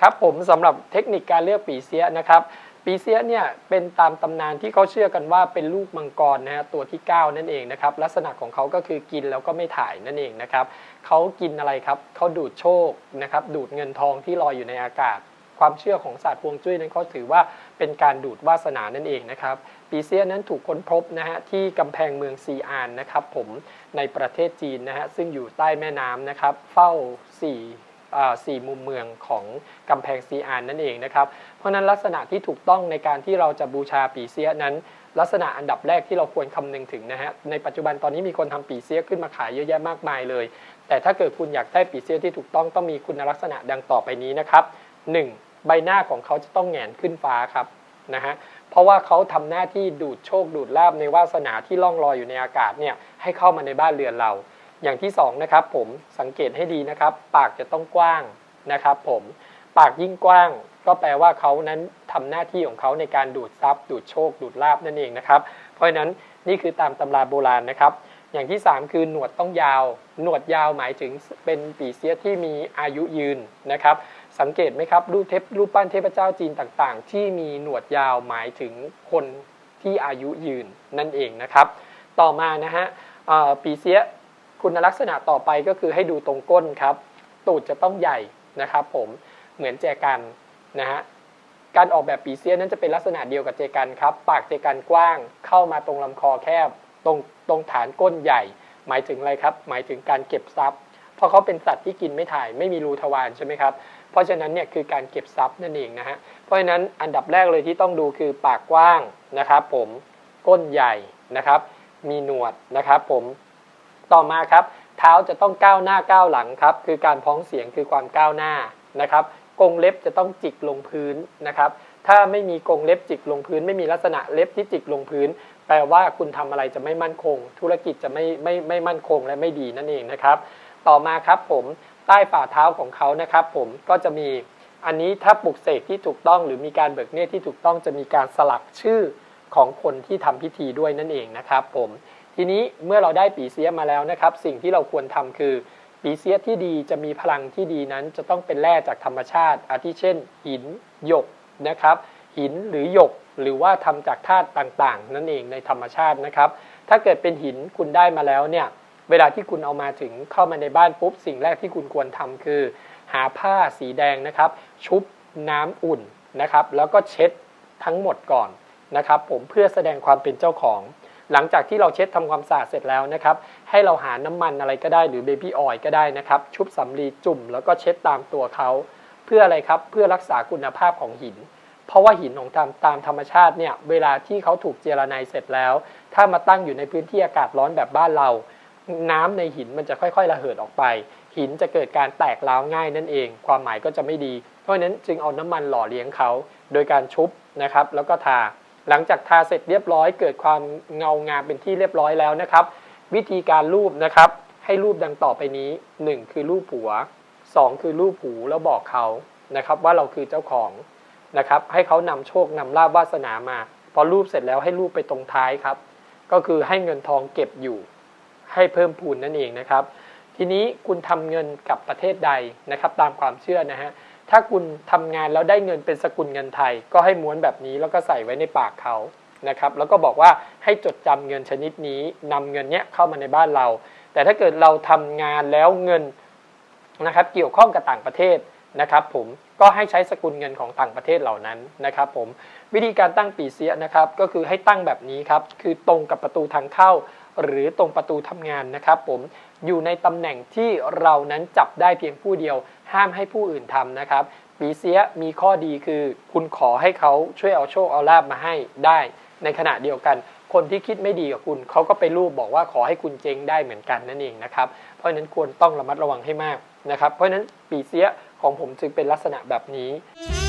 ครับผมสำหรับเทคนิคการเลือกปีเสียนะครับปีเสียเนี่ยเป็นตามตำนานที่เขาเชื่อกันว่าเป็นลูกมังกรนะฮะตัวที่ 9 นั่นเองนะครับลักษณะของเขาก็คือกินแล้วก็ไม่ถ่ายนั่นเองนะครับเขากินอะไรครับเขาดูดโชคนะครับดูดเงินทองที่ลอยอยู่ในอากาศ ความเชื่อของศาสตร์ฮวงจุ้ยนั้นเขาถือว่าเป็นการดูดวาสนานั่นเองนะครับปีเซียนั้นถูกค้นพบนะฮะที่กำแพงเมืองซีอานนะครับผมในประเทศจีนนะฮะซึ่งอยู่ใต้แม่น้ำนะครับเฝ้าสี่ สี่มุมเมืองของกำแพงซีอานนั่นเองนะครับ เพราะนั้นลักษณะที่ถูกต้องในการที่เราจะบูชาปีเสียนั้น ลักษณะอันดับแรกที่เราควรคำนึงถึงนะฮะในปัจจุบันตอนนี้มีคนทำปีเสียขึ้นมาขายเยอะแยะมากมายเลย แต่ถ้าเกิดคุณอยากได้ปีเสียที่ถูกต้องต้องมีคุณลักษณะดังต่อไปนี้นะครับ 1. ใบหน้าของเขาจะต้องแหงนขึ้นฟ้าครับนะฮะเพราะว่าเขาทำหน้าที่ดูดโชคดูดลาบในวาสนาที่ล่องลอยอยู่ในอากาศเนี่ยให้เข้ามาในบ้านเรือนเรา อย่างที่สองนะครับผมสังเกตให้ดีนะครับ ปากจะต้องกว้างนะครับ ผมปากยิ่งกว้างก็แปลว่าเขานั้นทำหน้าที่ของเขาในการดูดทรัพย์ ดูดโชค ดูดลาบนั่นเองนะครับ เพราะฉะนั้นนี่คือตามตำราโบราณนะครับ อย่างที่ 3 คือหนวดต้องยาว หนวดยาวหมายถึงเป็นปีเสียที่มีอายุยืนนะครับ สังเกตไหมครับรูปเทพรูปปั้นเทพเจ้าจีนต่างๆ ที่มีหนวดยาวหมายถึงคนที่อายุยืนนั่นเองนะครับ ต่อมานะฮะปีเสีย คุณลักษณะต่อไปก็คือให้ดูตรงก้นครับ ตูดจะต้องใหญ่นะครับ ผมเหมือนแจกันนะฮะการออกแบบปีเสียนนั้นจะเป็นลักษณะเดียวกับเจกันครับ ปากเจกันกว้างเข้ามาตรงลำคอแคบ ตรงตรงฐานก้นใหญ่ หมายถึงอะไรครับ หมายถึงการเก็บทรัพย์ เพราะเขาเป็นสัตว์ที่กินไม่ถ่ายไม่มีรูทวารใช่ไหมครับ เพราะฉะนั้นเนี่ยคือการเก็บทรัพย์นั่นเองนะฮะ เพราะฉะนั้นอันดับแรกเลยที่ต้องดูคือปากกว้างนะครับ ผมก้นใหญ่นะครับ มีหนวดนะครับ ผม ต่อมาครับ เท้าจะต้องก้าวหน้าก้าวหลังครับ คือการพ้องเสียงคือความก้าวหน้านะครับกรงเล็บจะต้องจิกลงพื้นนะครับ ถ้าไม่มีกรงเล็บจิกลงพื้น ไม่มีลักษณะเล็บที่จิกลงพื้น แปลว่าคุณทำอะไรจะไม่มั่นคง ธุรกิจจะไม่ไม่ไม่มั่นคงและไม่ดีนั่นเองนะครับ ต่อมาครับผมใต้ฝ่าเท้าของเขานะครับ ผมก็จะมีอันนี้ถ้าปลุกเสกที่ถูกต้องหรือมีการเบิกเนตรที่ถูกต้องจะมีการสลักชื่อของคนที่ทำพิธีด้วยนั่นเองนะครับ ผม ทีนี้เมื่อเราได้ปีเสียมาแล้วนะครับ สิ่งที่เราควรทำคือปีเสียที่ดีจะมีพลังที่ดีนั้น จะต้องเป็นแร่จากธรรมชาติ อาทิเช่น หินหยกนะครับ หินหรือหยก หรือว่าทำจากธาตุต่างๆ นั่นเองในธรรมชาตินะครับ ถ้าเกิดเป็นหินคุณได้มาแล้วเนี่ยเวลาที่คุณเอามาถึงเข้ามาในบ้านปุ๊บสิ่งแรกที่คุณควรทำคือ หาผ้าสีแดงนะครับ ชุบน้ำอุ่นนะครับ แล้วก็เช็ดทั้งหมดก่อนนะครับ ผมเพื่อแสดงความเป็นเจ้าของ หลังจากที่เราเช็ดทำความสะอาดเสร็จแล้วนะครับ ให้เราหาน้ำมันอะไรก็ได้หรือเบบี้ออยล์ก็ได้นะครับ ชุบสำลีจุ่มแล้วก็เช็ดตามตัวเขา เพื่ออะไรครับ เพื่อรักษาคุณภาพของหิน เพราะว่าหินของตามตามธรรมชาติเนี่ย เวลาที่เขาถูกเจรไนเสร็จแล้ว ถ้ามาตั้งอยู่ในพื้นที่อากาศร้อนแบบบ้านเรา น้ำในหินมันจะค่อยๆ ระเหิดออกไป หินจะเกิดการแตกร้าวง่ายนั่นเอง ความหมายก็จะไม่ดี เพราะฉะนั้นจึงเอาน้ำมันหล่อเลี้ยงเขา โดยการชุบนะครับ แล้วก็ทา หลังจากทาเสร็จเรียบร้อย เกิดความเงางามเป็นที่เรียบร้อยแล้วนะครับ วิธีการรูปนะครับ ให้รูปดังต่อไปนี้ 1 คือรูปหัว 2 คือรูปหูแล้วบอกเขานะครับ ว่าเราคือเจ้าของนะครับ ให้เขานำโชคนำลาบวาสนามา พอรูปเสร็จแล้วให้รูปไปตรงท้ายครับ ก็คือให้เงินทองเก็บอยู่ ให้เพิ่มพูนนั่นเองนะครับ ทีนี้คุณทำเงินกับประเทศใดนะครับ ตามความเชื่อนะฮะ ถ้าคุณทำงานแล้วได้เงินเป็นสกุลเงินไทย ก็ให้ม้วนแบบนี้แล้วก็ใส่ไว้ในปากเขานะครับแล้วก็บอกว่าให้จดจำเงินชนิดนี้นำเงินเนี้ยเข้ามาในบ้านเรา แต่ถ้าเกิดเราทำงานแล้วเงินนะครับเกี่ยวข้องกับต่างประเทศนะครับผมก็ให้ใช้สกุลเงินของต่างประเทศเหล่านั้นนะครับผมวิธีการตั้งปีเสียนะครับก็คือให้ตั้งแบบนี้ครับคือตรงกับประตูทางเข้า หรือตรงประตูทำงานนะครับผมอยู่ในตำแหน่งที่เรานั้นจับได้เพียงผู้เดียว ห้ามให้ผู้อื่นทำนะครับปีเสียมีข้อดีคือ คุณขอให้เขาช่วยเอาโชคเอาลาบมาให้ได้ ในขณะเดียวกัน คนที่คิดไม่ดีกับคุณเขาก็ไปรูปบอกว่าขอให้คุณเจ๊งได้เหมือนกันนั่นเองนะครับเพราะฉะนั้นควรต้องระมัดระวังให้มากนะครับเพราะฉะนั้นปีเสียของผมจึงเป็นลักษณะแบบนี้「